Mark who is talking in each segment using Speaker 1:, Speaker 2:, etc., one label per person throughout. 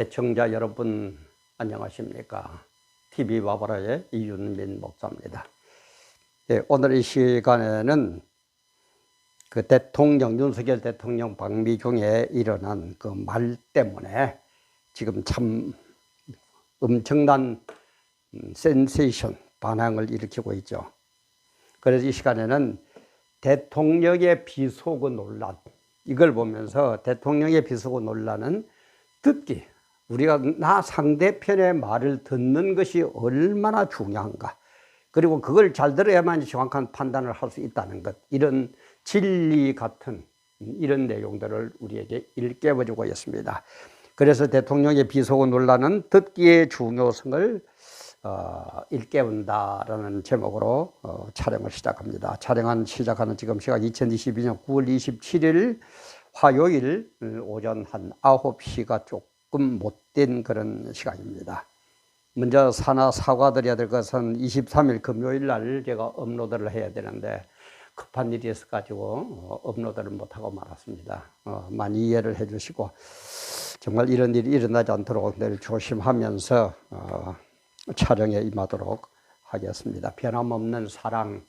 Speaker 1: 애청자 여러분 안녕하십니까? TV 바바라의 이윤민 목사입니다. 예, 오늘 이 시간에는 그 대통령 윤석열 대통령 방미 중에 일어난 그 말 때문에 지금 참 엄청난 음, 센세이션 반항을 일으키고 있죠. 그래서 이 시간에는 대통령의 비속어 논란 이걸 보면서 대통령의 비속어 논란은 듣기 우리가 나 상대편의 말을 듣는 것이 얼마나 중요한가 그리고 그걸 잘 들어야만 정확한 판단을 할 수 있다는 것 이런 진리 같은 이런 내용들을 우리에게 일깨워주고 있습니다. 그래서 대통령의 비속어 논란은 듣기의 중요성을 어, 일깨운다라는 제목으로 어, 촬영을 시작합니다. 촬영한 시작하는 지금 시각 2022년 9월 27일 화요일 오전 한 9시가 조금 못된 그런 시간입니다. 먼저 사나 사과드려야 될 것은 23일 금요일 날 제가 업로드를 해야 되는데 급한 일이 있어가지고 어, 업로드를 못하고 말았습니다. 어, 많이 이해를 해주시고 정말 이런 일이 일어나지 않도록 늘 조심하면서 어, 촬영에 임하도록 하겠습니다. 변함없는 사랑,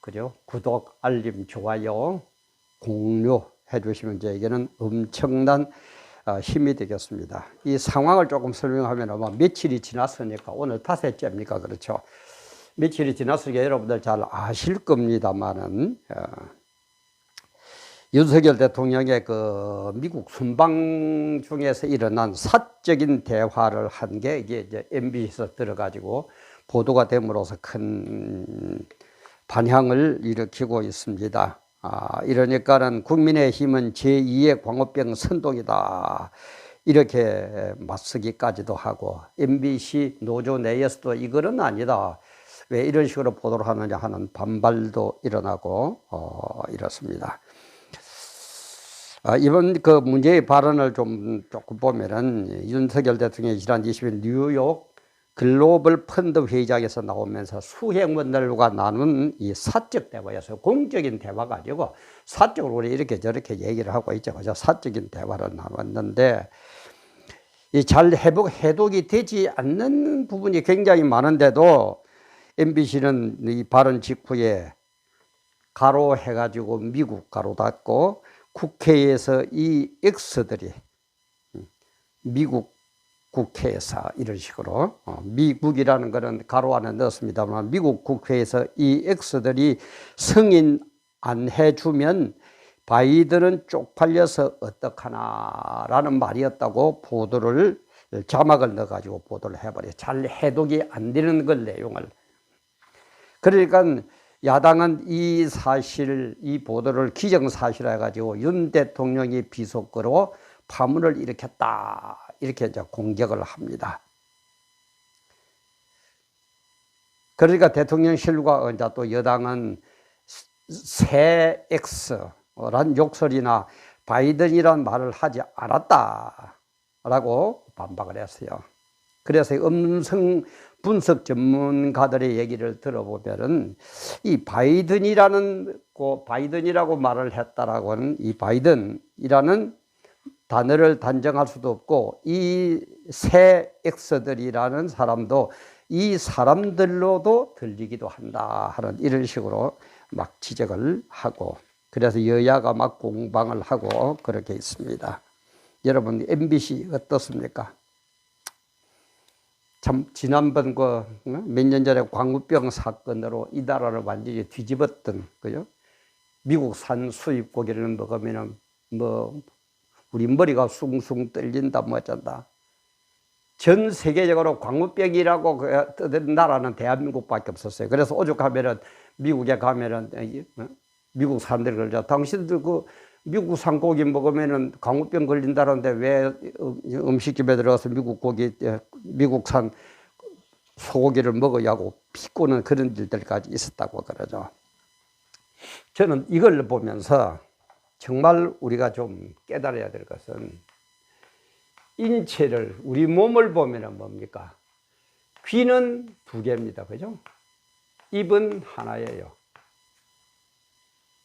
Speaker 1: 그죠? 구독, 알림, 좋아요, 공유 해 주시면 저에게는 엄청난 어, 힘이 되겠습니다. 이 상황을 조금 설명하면 아마 며칠이 지났으니까 오늘 탓째입니까? 그렇죠? 며칠이 지났으니까 여러분들 잘 아실 겁니다만은, 어, 윤석열 대통령의 그 미국 순방 중에서 일어난 사적인 대화를 한 게 이게 이제 MBC에서 들어가지고 보도가 됨으로써 큰 반향을 일으키고 있습니다. 아, 이러니까는 국민의힘은 제2의 광우병 선동이다. 이렇게 맞서기까지도 하고 MBC 노조 내에서도 이거는 아니다. 왜 이런 식으로 보도를 하느냐 하는 반발도 일어나고 어, 이렇습니다. 아, 이번 그 문제의 발언을 좀 조금 보면은 윤석열 대통령이 지난 20일 뉴욕 글로벌 펀드 회의장에서 나오면서 수행원들과 나눈 이 사적 대화에서 공적인 대화가 아니고 사적으로 우리 이렇게 저렇게 얘기를 하고 있죠. 그죠? 사적인 대화를 나눴는데 이 잘 회복, 해독이 되지 않는 부분이 굉장히 많은데도 MBC는 이 발언 직후에 가로 해가지고 미국 가로 닫고 국회에서 이 X들이 미국 국회에서 이런 식으로 어, 미국이라는 것은 가로 안에 넣었습니다만 미국 국회에서 이 X들이 승인 안 해주면 바이든은 쪽팔려서 어떡하나라는 말이었다고 보도를 자막을 넣어가지고 보도를 해버려 잘 해독이 안 되는 걸 내용을 그러니까 야당은 이 사실, 이 보도를 기정사실화 가지고 윤 대통령이 비속어로 파문을 일으켰다. 이렇게 이제 공격을 합니다. 그러니까 대통령실과 이제 또 여당은 새 X란 욕설이나 바이든이란 말을 하지 않았다라고 반박을 했어요. 그래서 음성 분석 전문가들의 얘기를 들어보면은 이 바이든이라는 고 바이든이라고 말을 했다라고는 이 바이든이라는 단어를 단정할 수도 없고 이새 엑서들이라는 사람도 이 사람들로도 들리기도 한다 하는 이런 식으로 막 지적을 하고 그래서 여야가 막 공방을 하고 그렇게 있습니다. 여러분 MBC 어떻습니까? 참 지난번 그 몇 년 전에 광우병 사건으로 이 나라를 완전히 뒤집었던 그죠? 미국 산 수입 고기를 먹으면은 뭐 우리 머리가 숭숭 떨린다 뭐 어쩐다. 전 세계적으로 광우병이라고 그 떠든 나라는 대한민국밖에 없었어요. 그래서 오죽하면은 미국에 가면은 어? 미국 사람들이 그러죠. 당신들 그 미국 산 고기 먹으면은 광우병 걸린다는데 왜 음식집에 들어가서 미국 고기, 미국 산 소고기를 먹어야고 비꼬는 그런 일들까지 있었다고 그러죠. 저는 이걸 보면서 정말 우리가 좀 깨달아야 될 것은 인체를, 우리 몸을 보면 뭡니까? 귀는 두 개입니다. 그죠? 입은 하나예요.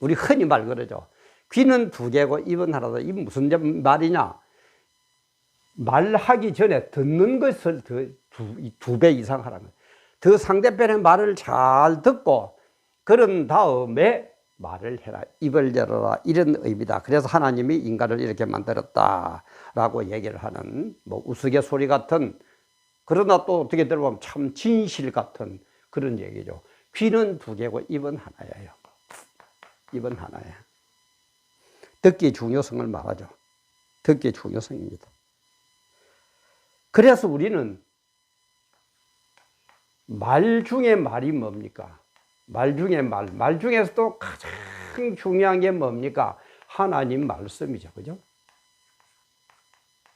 Speaker 1: 우리 흔히 말 그러죠. 귀는 두 개고 입은 하나다. 이 무슨 말이냐? 말하기 전에 듣는 것을 두배 이상 하라는 거예요. 더 상대편의 말을 잘 듣고 그런 다음에 말을 해라. 입을 열어라. 이런 의미다. 그래서 하나님이 인간을 이렇게 만들었다 라고 얘기를 하는 뭐 우스갯소리 같은 그러나 또 어떻게 들어보면 참 진실 같은 그런 얘기죠. 귀는 두 개고 입은 하나예요. 입은 하나야. 듣기의 중요성을 말하죠. 듣기의 중요성입니다. 그래서 우리는 말 중에 말이 뭡니까? 말 중에 말, 말 중에서도 가장 중요한 게 뭡니까? 하나님 말씀이죠. 그죠?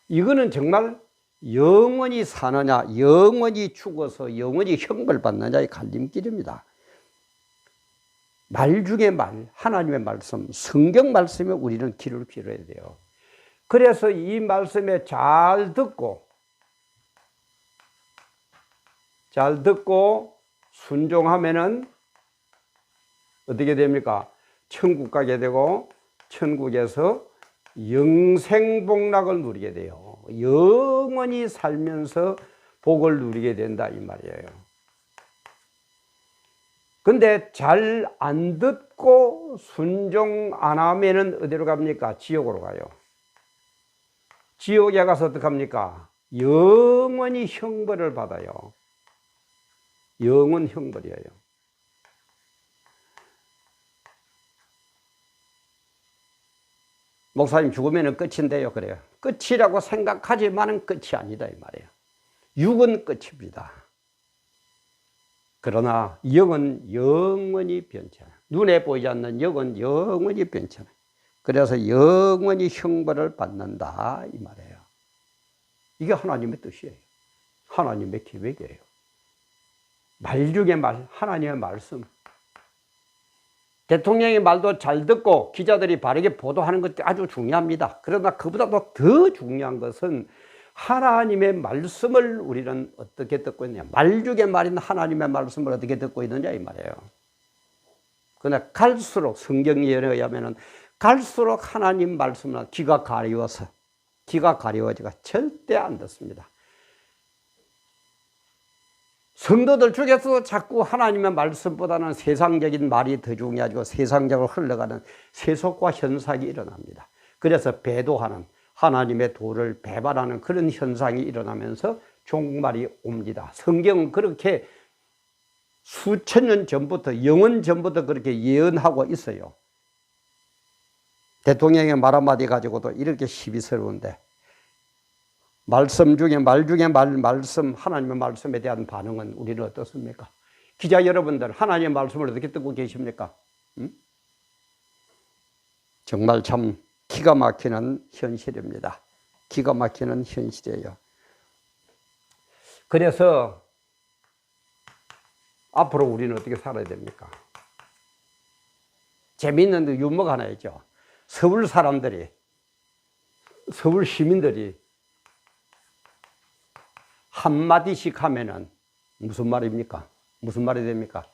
Speaker 1: 이거는 정말 영원히 사느냐, 영원히 죽어서 영원히 형벌 받느냐의 갈림길입니다. 말 중에 말, 하나님의 말씀, 성경 말씀에 우리는 길을 빌어야 돼요. 그래서 이 말씀에 잘 듣고, 잘 듣고 순종하면은 어떻게 됩니까? 천국 가게 되고 천국에서 영생복락을 누리게 돼요. 영원히 살면서 복을 누리게 된다 이 말이에요. 근데 잘 안 듣고 순종 안 하면은 어디로 갑니까? 지옥으로 가요. 지옥에 가서 어떡합니까? 영원히 형벌을 받아요. 영원 형벌이에요. 목사님 죽으면 끝인데요. 그래요. 끝이라고 생각하지만은 끝이 아니다. 이 말이에요. 육은 끝입니다. 그러나 영은 영원히 변치 않아요. 눈에 보이지 않는 영은 영원히 변치 않아요. 그래서 영원히 형벌을 받는다. 이 말이에요. 이게 하나님의 뜻이에요. 하나님의 계획이에요. 말 중에 말, 하나님의 말씀. 대통령의 말도 잘 듣고 기자들이 바르게 보도하는 것도 아주 중요합니다. 그러나 그보다도 더 중요한 것은 하나님의 말씀을 우리는 어떻게 듣고 있느냐. 말 중에 말인 하나님의 말씀을 어떻게 듣고 있느냐 이 말이에요. 그러나 갈수록 성경에 의하면 갈수록 하나님 말씀은 귀가 가려워서 귀가 가려워지가 절대 안 듣습니다. 성도들 중에서 자꾸 하나님의 말씀보다는 세상적인 말이 더 중요하고 세상적으로 흘러가는 세속과 현상이 일어납니다. 그래서 배도하는 하나님의 도를 배반하는 그런 현상이 일어나면서 종말이 옵니다. 성경은 그렇게 수천 년 전부터 영원 전부터 그렇게 예언하고 있어요. 대통령의 말 한마디 가지고도 이렇게 시비스러운데 말씀 중에 말 중에 말 말씀 하나님의 말씀에 대한 반응은 우리는 어떻습니까? 기자 여러분들 하나님의 말씀을 어떻게 듣고 계십니까? 음? 정말 참 기가 막히는 현실입니다. 기가 막히는 현실이에요. 그래서 앞으로 우리는 어떻게 살아야 됩니까? 재미있는 유머가 하나 있죠. 서울 사람들이 서울 시민들이 한마디씩 하면은 무슨 말입니까? 무슨 말이 됩니까?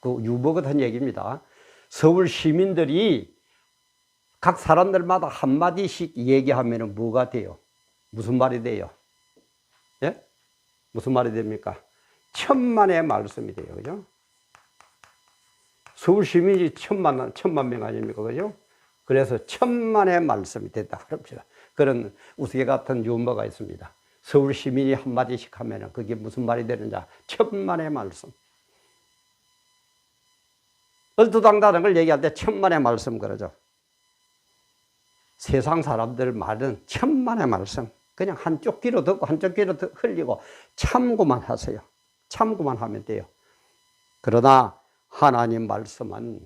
Speaker 1: 그 유머 같은 얘기입니다. 서울 시민들이 각 사람들마다 한마디씩 얘기하면은 뭐가 돼요? 무슨 말이 돼요? 예? 무슨 말이 됩니까? 천만의 말씀이 돼요. 그죠? 서울 시민이 천만, 천만 명 아닙니까? 그죠? 그래서 천만의 말씀이 됐다. 그럽시다. 그런 우스개 같은 유머가 있습니다. 서울 시민이 한마디씩 하면 그게 무슨 말이 되느냐. 천만의 말씀. 얼토당다는 걸 얘기할 때 천만의 말씀 그러죠. 세상 사람들 말은 천만의 말씀. 그냥 한쪽 귀로 듣고 한쪽 귀로 흘리고 참고만 하세요. 참고만 하면 돼요. 그러나 하나님 말씀은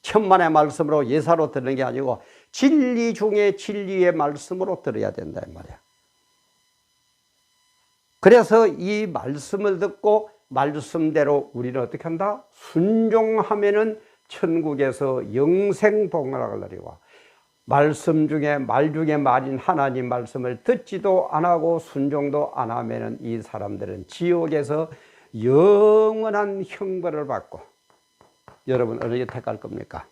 Speaker 1: 천만의 말씀으로 예사로 듣는 게 아니고 진리 중에 진리의 말씀으로 들어야 된다 이 말이야. 그래서 이 말씀을 듣고 말씀대로 우리는 어떻게 한다? 순종하면은 천국에서 영생 복락을 누리고 말씀 중에 말 중에 말인 하나님 말씀을 듣지도 안 하고 순종도 안 하면은 이 사람들은 지옥에서 영원한 형벌을 받고 여러분 어디에 택할 겁니까?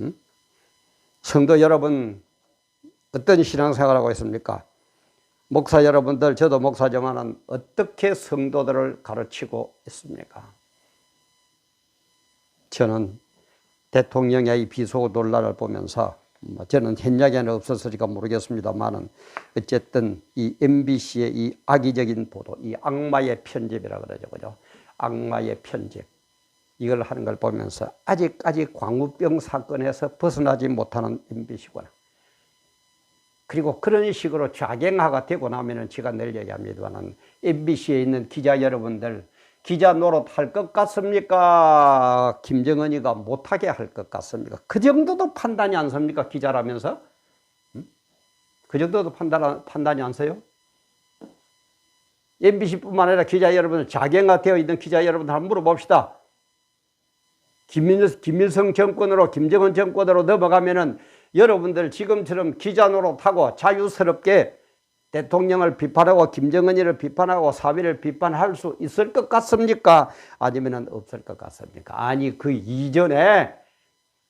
Speaker 1: 응? 성도 여러분 어떤 신앙생활 하고 있습니까? 목사 여러분들, 저도 목사지만은 어떻게 성도들을 가르치고 있습니까? 저는 대통령의 이 비속어 논란을 보면서 뭐 저는 현장에는 없었으니까 모르겠습니다만은 어쨌든 이 MBC의 이 악의적인 보도, 이 악마의 편집이라 그러죠, 그죠? 악마의 편집 이걸 하는 걸 보면서 아직까지 광우병 사건에서 벗어나지 못하는 MBC구나. 그리고 그런 식으로 좌경화가 되고 나면은 제가 늘 얘기합니다만 MBC에 있는 기자 여러분들 기자 노릇 할 것 같습니까? 김정은이가 못하게 할 것 같습니까? 그 정도도 판단이 안 섭니까? 기자라면서? 음? 그 정도도 판단, 판단이 안 서요? MBC뿐만 아니라 기자 여러분, 자경화 되어 있는 기자 여러분들 한번 물어봅시다. 김일, 김일성 정권으로, 김정은 정권으로 넘어가면은 여러분들 지금처럼 기자 노릇하고 자유스럽게 대통령을 비판하고 김정은이를 비판하고 사위를 비판할 수 있을 것 같습니까? 아니면 없을 것 같습니까? 아니 그 이전에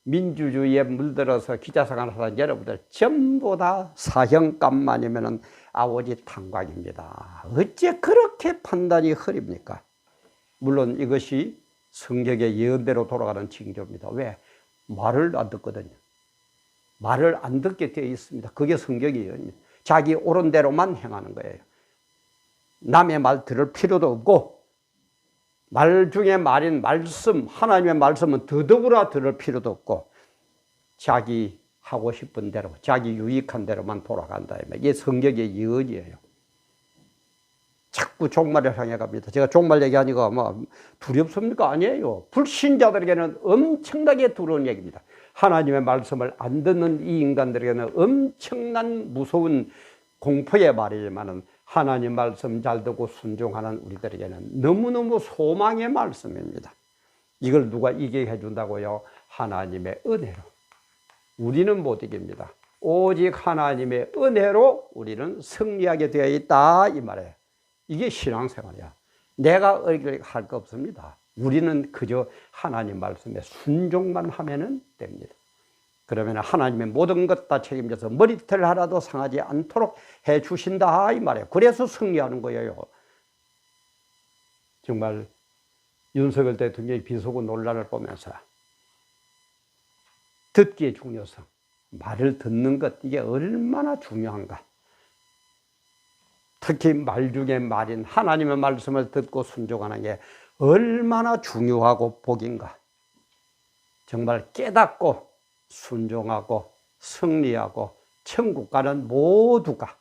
Speaker 1: 민주주의에 물들어서 기자생활 하는 여러분들 전부 다 사형감만이면 아오지 탄광입니다. 어째 그렇게 판단이 흐립니까? 물론 이것이 성격의 예언대로 돌아가는 징조입니다. 왜? 말을 안 듣거든요. 말을 안 듣게 되어 있습니다. 그게 예언입니다. 자기 옳은 대로만 행하는 거예요. 남의 말 들을 필요도 없고 말 중에 말인 말씀 하나님의 말씀은 더더구나 들을 필요도 없고 자기 하고 싶은 대로 자기 유익한 대로만 돌아간다. 이게 성격의 예언이에요. 자꾸 종말을 향해 갑니다. 제가 종말 얘기하니까 뭐 두렵습니까? 아니에요. 불신자들에게는 엄청나게 두려운 얘기입니다. 하나님의 말씀을 안 듣는 이 인간들에게는 엄청난 무서운 공포의 말이지만은 하나님 말씀 잘 듣고 순종하는 우리들에게는 너무너무 소망의 말씀입니다. 이걸 누가 이기게 해준다고요? 하나님의 은혜로. 우리는 못 이깁니다. 오직 하나님의 은혜로 우리는 승리하게 되어 있다. 이 말이에요. 이게 신앙생활이야. 내가 할거 없습니다. 우리는 그저 하나님 말씀에 순종만 하면 됩니다. 그러면 하나님의 모든 것 다 책임져서 머리털 하나도 상하지 않도록 해 주신다 이 말이에요. 그래서 승리하는 거예요. 정말 윤석열 대통령의 비속어 논란을 보면서 듣기의 중요성, 말을 듣는 것 이게 얼마나 중요한가. 특히 말 중에 말인 하나님의 말씀을 듣고 순종하는 게 얼마나 중요하고 복인가. 정말 깨닫고 순종하고 승리하고 천국 가는 모두가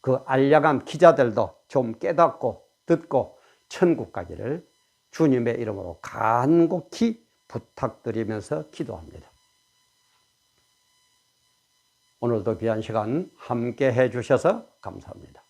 Speaker 1: 그 알량한 기자들도 좀 깨닫고 듣고 천국 가기를 주님의 이름으로 간곡히 부탁드리면서 기도합니다. 오늘도 귀한 시간 함께 해 주셔서 감사합니다.